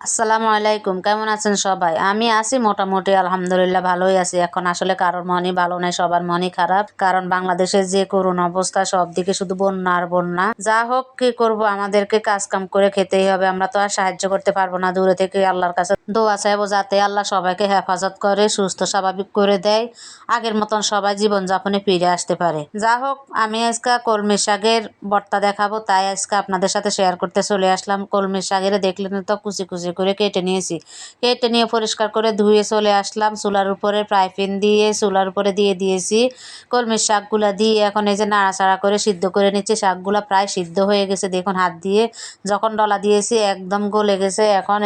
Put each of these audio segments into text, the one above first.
আসসালামু আলাইকুম, কেমন আছেন সবাই? আমি আছি মোটামুটি, আলহামদুলিল্লাহ ভালোই আছি। এখন আসলে কারোর মনই ভালো নাই, সবার মনই খারাপ। কারণ বাংলাদেশের যে করুণ অবস্থা, সব দিকে শুধু বন্যা আর বন্যা। যা হোক, কি করব? আমাদেরকে কাজ কাম করে খেতেই হবে। আমরা তো আর সাহায্য করতে পারব না। দূরে থেকে আল্লাহর কাছে দোয়া চাইব, যাতে আল্লাহ সবাইকে হেফাজত করে, সুস্থ, স্বাভাবিক করে দেয়। আগের মতন সবাই জীবনযাপনে ফিরে আসতে পারে। যা হোক, আমি আজকে কলমি শাকের বর্তা দেখাবো। তাই আজকে আপনাদের সাথে শেয়ার করতে চলে আসলাম। কলমি শাকের দেখলেন তো কুচি কুচি করে কেটে নিয়েছি। কেটে নিয়ে পরিষ্কার করে ধুয়ে চলে আসলাম। চুলার উপরে ফ্রাই প্যান দিয়ে চুলার উপরে দিয়ে দিয়েছি। কলমির শাকগুলা দিয়ে এখন এই যে নাড়াচাড়া করে সিদ্ধ করে নিচ্ছে। শাকগুলা প্রায় সিদ্ধ হয়ে গেছে। দেখুন হাত দিয়ে যখন ডলা দিয়েছি একদম গলে গেছে। এখন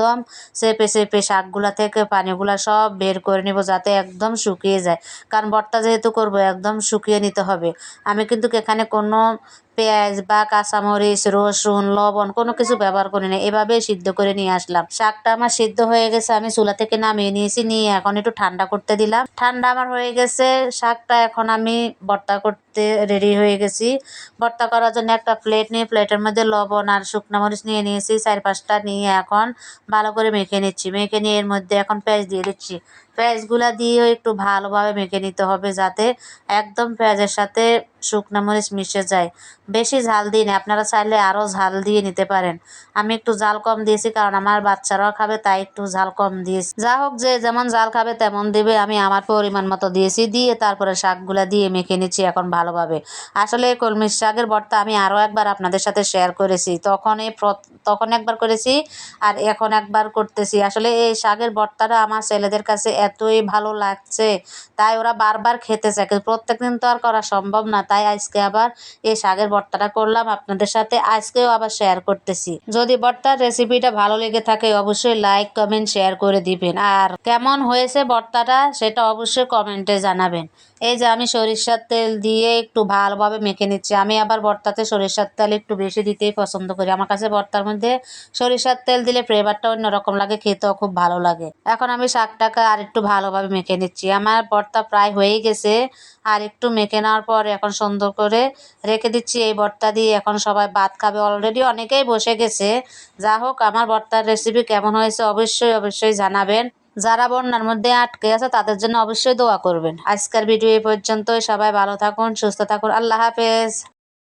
একদম চেপে চেপে শাকগুলা থেকে পানিগুলা সব বের করে নিব যাতে একদম শুকিয়ে যায়। কারণ ভর্তা যেহেতু করব, একদম শুকিয়ে নিতে হবে। আমি কিন্তু এখানে কোনো পেঁয়াজ বা কাঁচামরিচ, রসুন, লবণ কোনো কিছু ব্যবহার করি না এভাবে সিদ্ধ করে নিয়ে আসলাম। শাকটা আমার সিদ্ধ হয়ে গেছে, আমি চুলা থেকে নামিয়ে নিয়েছি, নিয়ে এখন একটু ঠান্ডা করতে দিলাম। ঠান্ডা আমার হয়ে গেছে, শাকটা এখন আমি ভর্তা করতে রেডি হয়ে গেছি। ভর্তা করার জন্য একটা প্লেট নিয়ে প্লেটের মধ্যে লবণ আর শুকনো মরিচ নিয়ে নিয়েছি, চার পাঁচটা নিয়ে এখন ভালো করে মেখে নিচ্ছি। মেখে নিয়ে এর মধ্যে এখন পেঁয়াজ দিয়ে দিচ্ছি। পেঁয়াজগুলা দিয়েও একটু ভালোভাবে মেখে নিতে হবে যাতে একদম পেঁয়াজের সাথে শুকনো মরিচ মিশে যায়। বেশি ঝাল দিই না, আপনারা চাইলে আরও ঝাল দিয়ে নিতে পারেন। আমি একটু ঝাল কম দিয়েছি কারণ আমার বাচ্চারাও খাবে, তাই একটু ঝাল কম দিয়েছি। যা হোক যে যেমন ঝাল খাবে তেমন দেবে, আমি আমার পরিমাণ মতো দিয়েছি, দিয়ে তারপরে শাকগুলা দিয়ে মেখে নিচ্ছি এখন ভালোভাবে। আসলে কলমির শাকের ভর্তা আমি আরও একবার আপনাদের সাথে শেয়ার করেছি তখন এই তখন একবার করেছি আর এখন একবার করতেছি। আসলে এই শাকের ভর্তাটা আমার ছেলেদের কাছে এতই ভালো লাগছে, তাই ওরা বারবার খেতে চায় কিন্তু প্রত্যেকদিন তো আর করা সম্ভব না, তাই আজকে আবার এই শাকের ভর্তাটা করলাম আপনাদের সাথে। আজকেও আবার শেয়ার করতেছি। যদি ভর্তার রেসিপিটা ভালো লেগে থাকে, অবশ্যই লাইক কমেন্ট শেয়ার করে দিবেন। আর কেমন হয়েছে ভর্তাটা, সেটা অবশ্যই কমেন্টে জানাবেন। এই যে আমি সরিষার তেল দিয়ে একটু ভালোভাবে মেখে নিচ্ছি। আমি আবার ভর্তাতে সরিষার তেল একটু বেশি দিতেই পছন্দ করি। আমার কাছে ভর্তার মধ্যে সরিষার তেল দিলে ফ্লেভারটা অন্যরকম লাগে, খেতেও খুব ভালো লাগে। এখন আমি শাকটাকে আর একটু ভালোভাবে মেখে নিচ্ছি। আমার ভর্তা প্রায় হয়েই গেছে। আর একটু মেখে নেওয়ার পর এখন সুন্দর করে রেখে দিচ্ছি এই ভর্তা দিয়ে। এখন সবাই ভাত খাবে অলরেডি অনেকেই বসে গেছে। যা হোক আমার ভর্তার রেসিপি কেমন হয়েছে অবশ্যই অবশ্যই জানাবেন। যারা বন্যার মধ্যে আটকে আছে, তাদের জন্য অবশ্যই দোয়া করবেন। আজকের ভিডিও এই পর্যন্তই। সবাই ভালো থাকুন, সুস্থ থাকুন। আল্লাহ হাফেজ।